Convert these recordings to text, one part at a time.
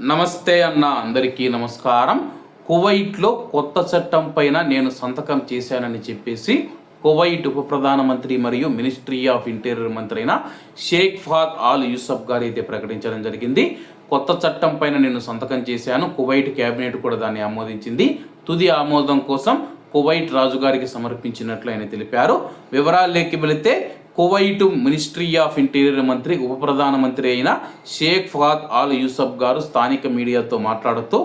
నమస్తే అన్న అందరికీ నమస్కారం. కువైట్లో కొత్త చట్టం పైన నేను సంతకం చేశానని చెప్పేసి కువైట్ ఉప ప్రధానమంత్రి మరియు మినిస్ట్రీ ఆఫ్ ఇంటీరియర్ మంత్రి అయిన షేక్ ఫాద్ ఆల్ యూసఫ్ గారు అయితే ప్రకటించడం జరిగింది. కొత్త చట్టం పైన నేను సంతకం చేశాను. కువైట్ కేబినెట్ కూడా దాన్ని ఆమోదించింది. తుది ఆమోదం కోసం కువైట్ రాజుగారికి సమర్పించినట్లు ఆయన తెలిపారు. వివరాల్లోకి వెళితే కువైట్ మినిస్ట్రీ ఆఫ్ ఇంటీరియర్ మంత్రి ఉప ప్రధానమంత్రి అయిన షేక్ ఫహాద్ ఆల్ యూసఫ్ గారు స్థానిక మీడియాతో మాట్లాడుతూ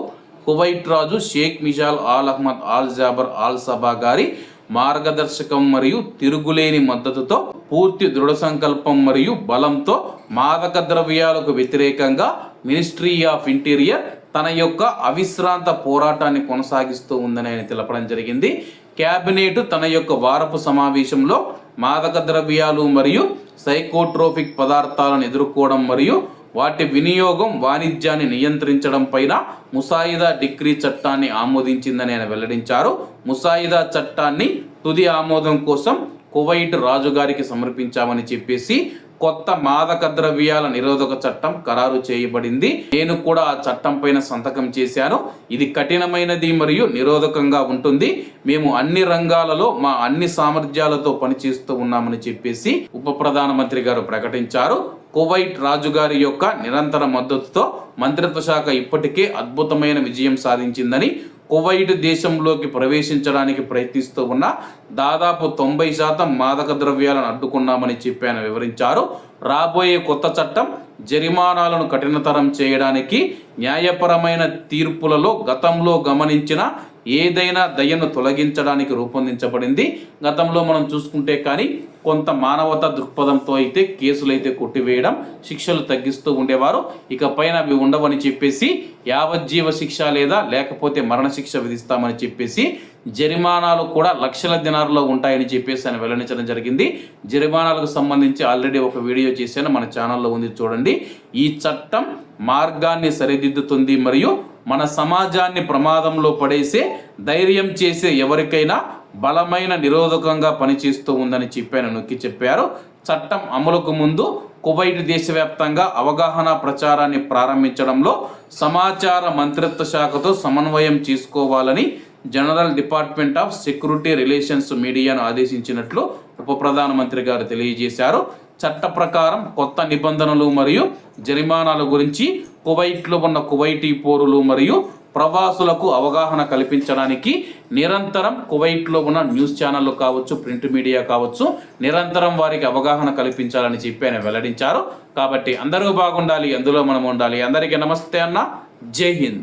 కువైట్ రాజు Sheikh Mishal Al Ahmad Al Jaber Al Sabah గారి మార్గదర్శకం మరియు తిరుగులేని మద్దతుతో పూర్తి దృఢ సంకల్పం మరియు బలంతో మాదక ద్రవ్యాలకు వ్యతిరేకంగా మినిస్ట్రీ ఆఫ్ ఇంటీరియర్ తన యొక్క అవిశ్రాంత పోరాటాన్ని కొనసాగిస్తూ ఉందని ఆయన తెలపడం జరిగింది. క్యాబినెట్ తన యొక్క వారపు సమావేశంలో మాదక ద్రవ్యాలు మరియు సైకోట్రోపిక్ పదార్థాలను ఎదుర్కోవడం మరియు వాటి వినియోగం వాణిజ్యాన్ని నియంత్రించడం పైన ముసాయిదా డిగ్రీ చట్టాన్ని ఆమోదించిందని ఆయన వెల్లడించారు. ముసాయిదా చట్టాన్ని తుది ఆమోదం కోసం కువైట్ రాజుగారికి సమర్పించామని చెప్పేసి కొత్త మాదక ద్రవ్యాల నిరోధక చట్టం ఖరారు చేయబడింది. నేను కూడా ఆ చట్టం పైన సంతకం చేశాను. ఇది కఠినమైనది మరియు నిరోధకంగా ఉంటుంది. మేము అన్ని రంగాలలో మా అన్ని సామర్థ్యాలతో పనిచేస్తూ ఉన్నామని చెప్పేసి ఉప ప్రధానమంత్రి గారు ప్రకటించారు. కువైట్ రాజుగారి యొక్క నిరంతర మద్దతుతో మంత్రిత్వ శాఖ ఇప్పటికే అద్భుతమైన విజయం సాధించిందని కువైట్ దేశంలోకి ప్రవేశించడానికి ప్రయత్నిస్తూ ఉన్న దాదాపు తొంభై శాతం మాదక ద్రవ్యాలను అడ్డుకున్నామని చెప్పి ఆయన వివరించారు. రాబోయే కొత్త చట్టం జరిమానాలను కఠినతరం చేయడానికి న్యాయపరమైన తీర్పులలో గతంలో గమనించిన ఏదైనా దయను తొలగించడానికి రూపొందించబడింది. గతంలో మనం చూసుకుంటే కానీ కొంత మానవత దృక్పథంతో అయితే కేసులు అయితే కొట్టివేయడం శిక్షలు తగ్గిస్తూ ఉండేవారు. ఇక పైన అవి ఉండవని చెప్పేసి యావజ్జీవ శిక్ష లేదా లేకపోతే మరణశిక్ష విధిస్తామని చెప్పేసి జరిమానాలు కూడా లక్షల దినారులో ఉంటాయని చెప్పేసి ఆయన వెల్లడించడం జరిగింది. జరిమానాలకు సంబంధించి ఆల్రెడీ ఒక వీడియో చేశాను మన ఛానల్లో ఉంది చూడండి. ఈ చట్టం మార్గాన్ని సరిదిద్దుతుంది మరియు మన సమాజాన్ని ప్రమాదంలో పడేసే ధైర్యం చేసే ఎవరికైనా బలమైన నిరోధకంగా పనిచేస్తూ ఉందని చెప్పాను నొక్కి చెప్పారు. చట్టం అమలుకు ముందు కువైట్ దేశవ్యాప్తంగా అవగాహన ప్రచారాన్ని ప్రారంభించడంలో సమాచార మంత్రిత్వ శాఖతో సమన్వయం చేసుకోవాలని general department of security relations మీడియాను ఆదేశించినట్లు ఉప ప్రధానమంత్రి గారు తెలియజేశారు. చట్ట ప్రకారం కొత్త నిబంధనలు మరియు జరిమానాల గురించి కువైట్లో ఉన్న కువైటీ పోరులు మరియు ప్రవాసులకు అవగాహన కల్పించడానికి నిరంతరం కువైట్లో ఉన్న న్యూస్ ఛానళ్ళు కావచ్చు ప్రింట్ మీడియా కావచ్చు నిరంతరం వారికి అవగాహన కల్పించాలని చెప్పి ఆయన వెల్లడించారు. కాబట్టి అందరూ బాగుండాలి అందులో మనం ఉండాలి. అందరికీ నమస్తే అన్న. జై హింద్.